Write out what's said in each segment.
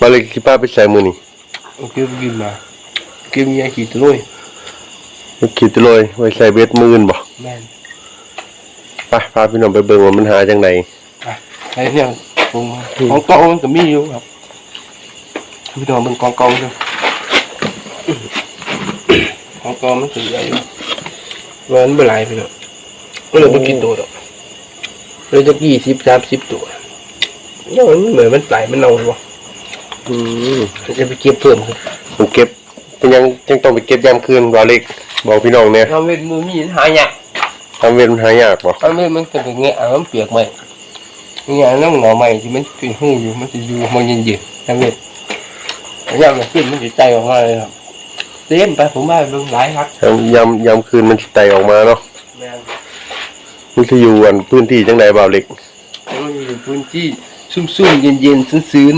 มาเลยคิป้าไปใส่มือนี่เอาเก็บกินมาเก็บยาขี้ตะลุยไปขีดเลยไว้ใส่เบ็ดมืออื่นบ่แม่นไปพาพี่น้องไปเบิ่งว่ามันหาจังไดอะไอ้เนี่ยปรุงมาของกองมันก็มีอยู่ครับพี่น้องมันกองกองอยู่ของกองมันก็เหลืออยู่วันเมื่อไหร่พี่น้องก็เลยไม่กินตัวดอกเลยจะยี่สิบสามสิบตัวเนี่ยมันเหมือนมันไหลมันเน่าวะอื มมันจะไปเก็บเพิ่มครับผมเก็บเป็นยังยังต้องไปเก็บยามคืนบ่เล็กบอกพี่น้องเนี่ยทำเวทมือมีหายากทำเวรมันหายากบ่ทำเวทมันจะเป็นแงะมันเปียกไหมแงะน้ำหน่อใหม่ที่มันเป็นหูอยู่มันจะอยู่มันเย็นๆทำเวทยามมันขึ้นมันจะใจออกมาเลยครับเต็มไปผมว่าเบิ่งหลายครับยามยามยามคืนมันสิไตออกมาเนาะแม่นมันสิอยู่อันพื้นที่จังไดบ่เล็กมันอยู่พื้นที่ซุ่มๆเย็นๆซื่น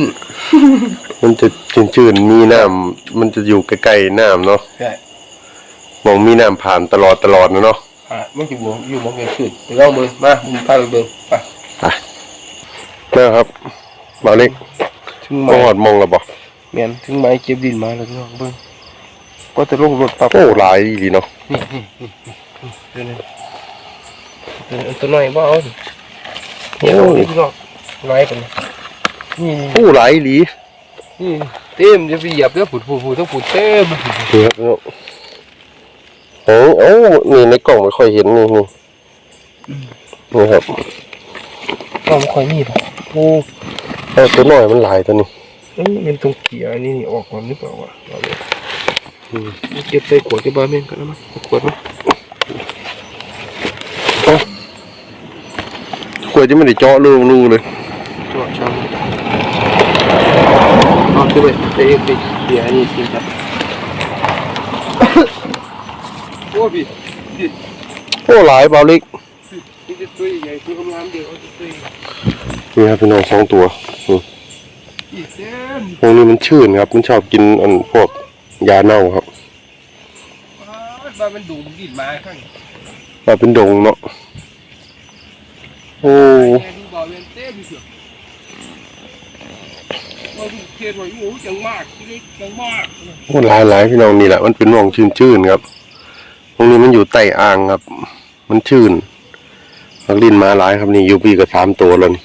มันจะชื้นๆมีน้ำมันจะอยู่ใกล้ๆน้ำเนาะๆใช่มองมีน้ำผ่านตลอดตลอดนะเนาะอะมันอยู่บ่อยู่มองเห็นขึ้นไปลองเบิ่งมาผมพาไปเบิ่งไปนะครับบ่เล็กถึงบ่ไม้ฮอดมองแล้วบ่แม่นถึงไม้เก็บดินมาแล้วพี่น้องเบิ่งก็จะลงรถปั๊บโอ้หลายดีเนาะนี่นี่นี่เดี๋ยวนี้เดี๋ยวเอาตัวน้อยบ่เอาดิเดี๋ยวนี่พี่น้องน้อยไปเลยนี่โอ้หลายดีนี่เต็มจะไปเหยียบเด้อผุดผุดผุดต้องผุดเต็มนี่ครับพี่น้องโอ้โอ้นี่ในกล่องไม่ค่อยเห็นนี่นี่นี่ครับก็ไม่ค่อยมีหรอกโอ้เอาตัวน้อยมันหลายตัวนี้เอ้ยมันตรงเกียร์นี่นี่ออกมาหรือเปล่าวะเอาเลยอืมเก็บใส่ขวดที่บ้านแม่งกันนะมั้ยขวดมั้ยกลัวจะไม่ได้เจาะรูรูเลย จอดช่าง เอาขึ้นไปเตะไปเกียร์นี่สิครับโอ้พี่โอ้หลายเบาล็กนี่จะตัวใหญ่ตัวกำลังเดียวจะตัวนี่ครับพี่น้องสองตัวนี่อีกเต็มพวกนี้มันชื่นครับ มันชอบกินอันพวกยาเน่าครับบ้านมันดูมันกินมาข้างมาเป็นดงเนาะโอ้ แกดูบ่อเวนเต้มเสื เขาเทียนไว้โอ้จังมากที่เล็กจังมากโอ้หลายหลายพี่น้องนี่แหละมันเป็นหมองชื่นชื่นครับตรงนี้มันอยู่ใต้อ่างครับ มันชื่นมักลินมาหลายครับนี่อยู่ปีกับสามตัวแล้วนี่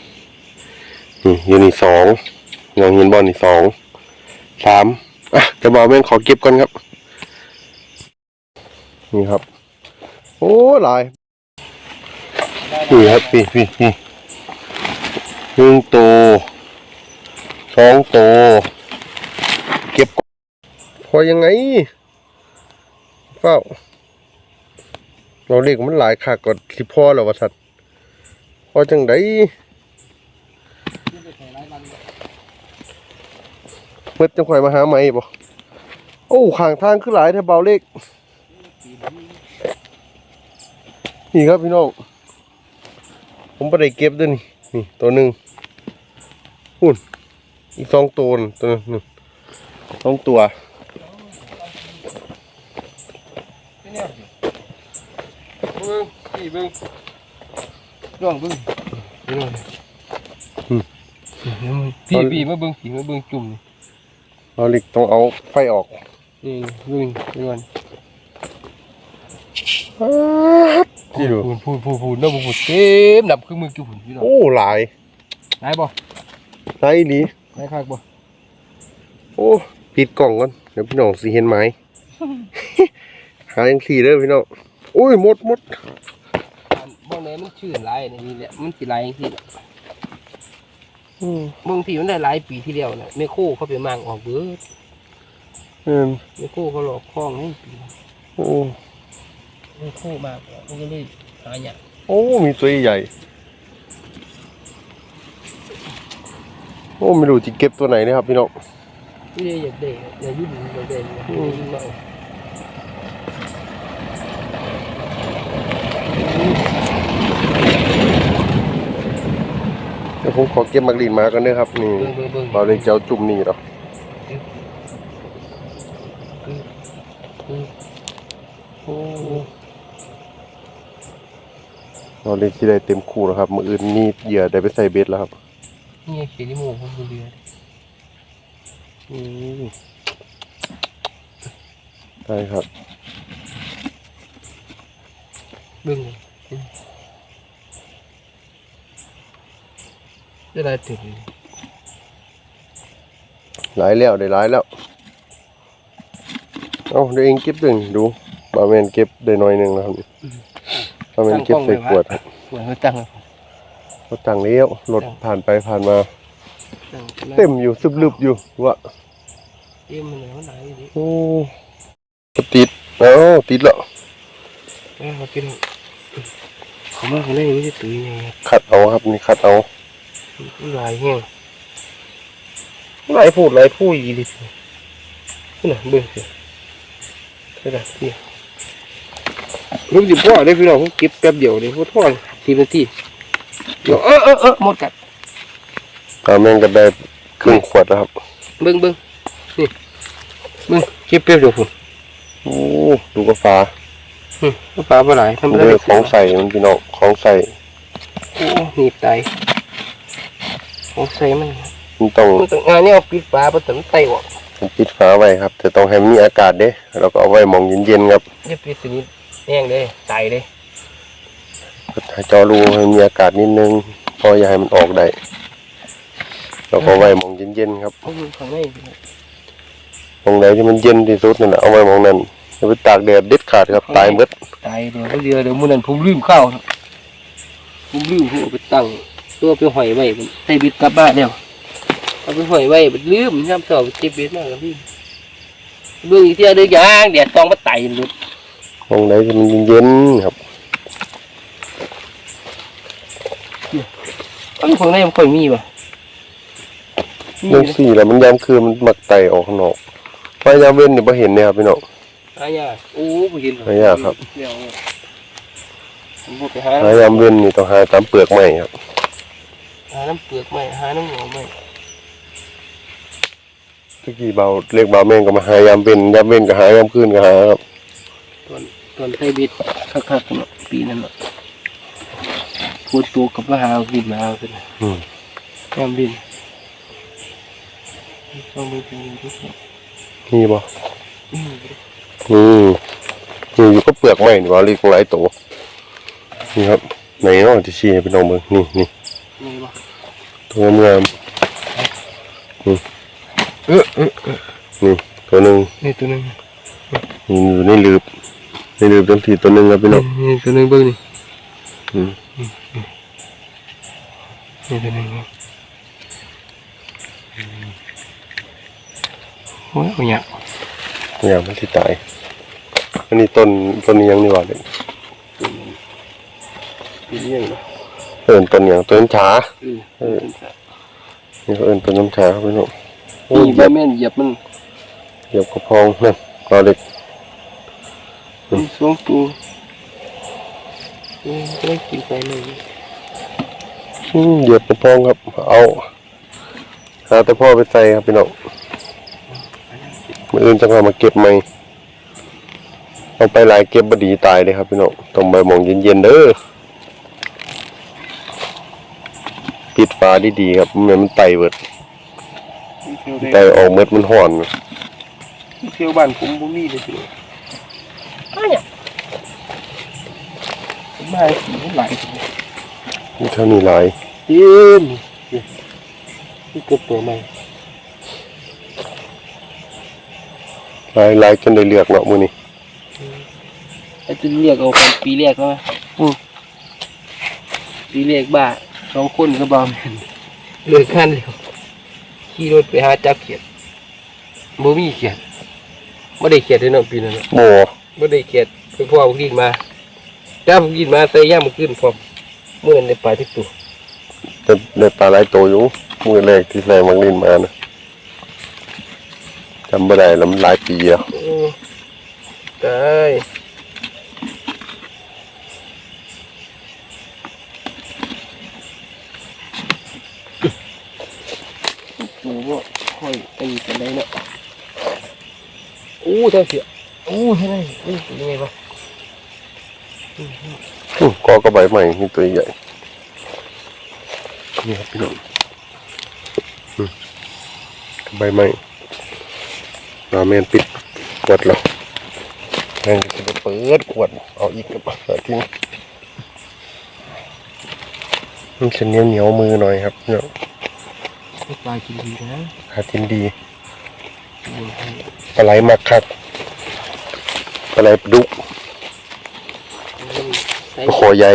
นี่อยู่นี่สองยองเห็นบอลนี่สองสามอะจะบอกแม่งขอเก็บก่อนครับ นี่ครับ โอ้หลายนี่ครับพี่พี่พี่หนึ่งตัว สองตัวเก็บก่อนพอยังไงเฝ้าเราเรียกมันหลายขากก่อนสิพ่อแล้ววะสัตว์พอจังไดเมื่อจังข่อยมาหาไหมบ่โอ้ข้างทางคือหลายแถวเบาเล็กนี่ครับพี่น้องผมไปได้เก็บด้วยนี่นี่ตัวหนึ่งหุ่น อีกสองตัวนั่นตัวนึงนี่สองตัวเบิ้งพี่เบิ้งลองเบิ้งพี่พี่มาเบิ้งพี่มาเบิ้งจุ่มเราเล็กต้องเอาไฟออกนี่เบิ้งเบิ้งที่ดูพูดพูดพูดพูดน้ำพูดเต็มนับคือมือกี่หุ่นพี่น้องโอ้หลายได้บ่หลายอีหลี ได้คักบ่โอ้ปิดกล่องก่อนเดี๋ยวพี่น้องสิเห็นไหม หาอย่างสี่เด้อพี่น้องโอ้ยหมดหมดบ้องไหนมันชื่นหลายนี่แหละมันสิหลายจังซี่อืมบางทีมันได้หลายปีที่แล้วน่ะแม่โคเขาไปมั่งออกเบิดเออแม่โคเขาหลอกคล้องให้ปีโอ้แม่โคมากมันก็เลยหายากโอ้มีตัวใหญ่ โอ้ไม่รู้จะเก็บตัวไหนนะครับพี่น้องไม่ได้อยากได้อยากยุ่งอยากได้อยากยุ่งมาเดี๋ยวผมขอเก็บมักลีนมากันเด้อครับนี่เบิ่งเริงเบิ่งเราเลยจะเอาจุ่มนี่เนาะโอ้เราเลยที่ได้เต็มคู่แล้วครับมืออื่นนี่เหยื่อได้ไปใส่เบ็ดแล้วครับ นี่เขียนที่โมงผมเรืออืมได้ครับเบิ่งจะได้ถึงหลายแล้วได้หลายแล้ว เอาเดี๋ยวเองเก็บดึงดูบาแมนเก็บได้น้อยหนึ่งแล้วครับบาแมนเก็บใส่ขวดครับ เหมือนเขาตั้งร ถตังเลี้ยวรถผ่านไปผ่านมาตั้งเต็มอยู่ซึบลึบอยู่วะเต็มมันไหนดิโอ้ติดเอ้าติดแล้วเออมากินเขามาเขาได้ไม่ได้ตื่นยังไงขัดเอาครับนี่ขัดเอาลายแห้งลายพูดลายพูดอีดินี่นะเบิ่งสิใช่ไหมนี่ลูกดิบพ่อได้พี่น้องเก็บแป๊บเดียวเลยพูดพ่อทีนาที เดี๋ยวเออเออเออหมดกัดบาแมนก็ได้ครึ่งขวดแล้วครับ เบิ่งเบิ่งนี่เบิ่งเก็บแป๊บเดียวพุ่นโอ้ดูกระฟ้าอืมปลาปลาไหลทำเรื่ได้องของใส่มันพี่น้องของใส่โอ้หนีบตายของใส่มันมันต้องมันต้องงานนี้เอาปิดปลาไปถึงไตออกปิดฝาไว้ครับ แต่ต้องให้มันมีอากาศเด้แล้วก็เอาไว้หมองเย็นๆครับอย่าปิดสนิทแห้งเลยตายเลยให้ เจอรูให้มีอากาศนิดนึงพออย่าให้มันออกได้แล้วก็เอาไว้หมองเย็นๆครับเอาอยู่ข้างในหมองไหนที่มันเย็นที่สุดนั่นแหละเอาไว้หมองนั้นอย่าไปตากแดดเด็ดขาดครับตายหมดตายเดี๋ยวเดี๋ยวเดี๋ยวมื้อนั้นผมลืมข้าวครับผมลืมผมเอาไปตั้งตัวไปหอยไว้ผมใส่บิดกลับบ้านแล้วเอาไปหอยไว้มันลืมย่ำเสาเจ็บเบ็ดมากครับพี่เบื้องอีกเที่ยเดือยางแดดตองมาไต่เลยหมองไหนที่มันเย็นๆครับ อ้าข้างในมันค่อยมีป่ะมีเรื่องนะสี่แล้วมันยามคืนมันมักไตออกข้างนอกไฟยามเว้นเนี่ยพอเห็นเนี่ยครับพี่น้อง หายากโอ้บ่เห็นเหรอหายากครับ เดี๋ยวผมบอกไปหาหายามเว้นนี่ต้องหาตามเปลือกไม้ครับ หาน้ำเปลือกใหม่หาน้ำหนองใหม่ตะกี้เบาเรียกเบาแม่งก็มาหายามเว้นยามเว้นก็หายามคืนก็หาครับตอนตอนไทยบิดคักๆเนาะปีนั้นเนาะ พูดตัวกับว่าหาบินมาเอาเป็นอืมยามบินต้องไปบินทุกคนนี่บ่อืมอืมนี่อยู่ก็เปลือกไม้นี่ว่าเรียกหลายตัวนี่ครับไหนเนาะจะชี้ให้พี่น้องเบิ่งนี่นี่นี่บ่ตัวเมื่อมเออเออเออนี่ตัวหนึ่งนี่ตัวหนึงนี่อยู่ในลืบในลืบตัวที่ตัวหนึ่งครับพี่น้องนี่ตัวหนึงเบิ่งนี่อืม นี่ตัวหนึงไงโอ้ยเอาเนี่ยเนี่ยมันที่ตายอันนี้ต้นต้นนี้ยังนี่หว่าเลยปีนี้ยังเอิ้นต้นหยังต้นฉาเออนี่เขาเอิ้นต้นน้ำฉาครับพี่น้องโอ้ยนี่เหยีบ่แม่นเหยียบมันเหยียบกระพองนั่นรอเล็กสองตัว อืมก็ได้กินไปเลยอืมเหยียบกระพองครับ เอาหาแต่พ่อไปใส่ครับพี่น้องมื่ออื่นจะเอามาเก็บไหมเอาไปหลายเก็บบดีตายเลยครับพี่น้องต้องใบหมองเย็นๆเด้อปิดฝาดีๆครับไม่งั้นมันไตเบิดไตออกเม็ดมันห่อนเที่ยวบ้านผมบ่มีเลยทีเดียวอ้าวเนี่ยผ มมาสีมันหลายทีเดียวนี่เท่านี้หลายเต็มนี่นี่เกือบตัวใหม่หลายหลายจนได้เลือกเนาะมื้อนี้ไอ้จะเรียกเอาเป็นปีแรกแล้วไหมอืมปีแรกบ้าสองคนก็บ้าแม่นเลิกขั้นเดียวขี่รถไปหาจับเขียดบ่มีเขียดไม่ได้เขียดเลยเนาะปีนั้นเนาะบ่ไม่ได้เขียดไปพ่อผมกินมา จ้าผมกินมาใส่ย่างมันขึ้นพร้อมเมื่อนั้นได้ปลาที่ตัวแต่ได้ปลาหลายตัวอยู่มื้อแรกที่แรงมังลินมานะจำบ่ได้แล้วมันหลายปีแล้วโอ้ตายตัวว่าค่อยตีกันได้เนาะโอ้เท่าเสียโอ้เท่าไหร่โอ้เป็นยังไงบ้างอื้อ กอกระใบใหม่นี่ตัวใหญ่นี่ครับพี่น้องอืมกระใบใหม่ราเมนปิดขวดแล้วนั่นจะไปเปิดขวด เอาอีกกับเอาทิ้งมันจะเหนียวเหนียวๆมือหน่อยครับเนาะปลากินดีนะหากินดีปลาไหลมักคักปลาไหลปลาดุก ใส่ปลาขอใหญ่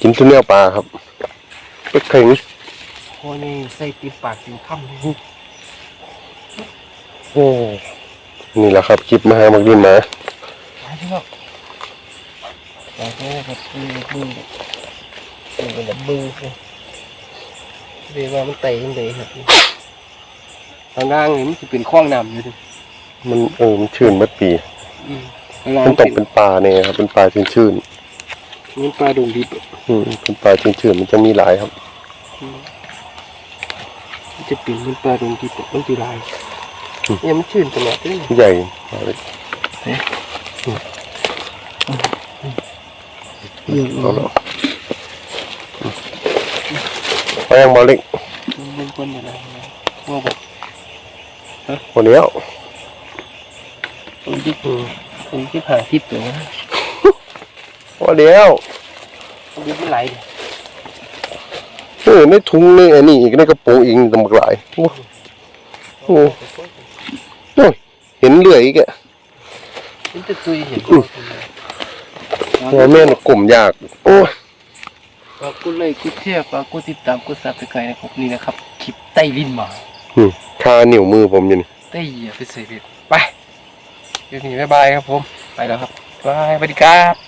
กินทุเนื้อปลาครับปลาเข็งคอนี่ใส่ติดปากติดคำเลยโอ้นี่แหละครับคลิปมาหามักดินมาไปที่ครับไปที่ครับบึ้งบึ้งบึ้งแบบบึ้งเลยเรียกว่ามันเตะมันเตะครับทางล่างนี่มันจะเป็นคล้องน้ำอยู่ดิมันเออมันชื่นเมื่อปีอืมข้างล่าง มันตกเป็นปลาเนี่ยครับเป็นปลาชื่นชื่นมันปลาดงดิบๆอืมเป็นปลาชื่นชื่นๆมันจะมีหลายครับมันจะเป็นมันปลาดงดิบมันจะลายเนี่ยมันชื่นตลอดเลยใหญ่เยอะเอาแล้วไปยังบอลเล็กมันคนอะ ไรว่าบอกคนเดียวคนที่คนที่ผ่าทิพย์ตัวนะคนเดียวคนที่ไหลเออในถุงในอันนี้อีกในกระโปรงอีกตำบักหลายโอ้โหโอ้ยเห็นเลื่อยอีกอะมันจะตุยเห็นหัวแม่นกลมยาก โอ้ยฝากกดไลค์กดแชร์ฝากกดติดตามกดซับสไครต์นะครับนี่นะครับคลิปใต้ลิ้นหมาอืมคานิ้วมือผมอยู่นี่ใต้เหยียบไปใส่เบ็ดไป เดี๋ยวนี้บ๊ายบายครับผม ไปแล้วครับบายสวัสดีครับ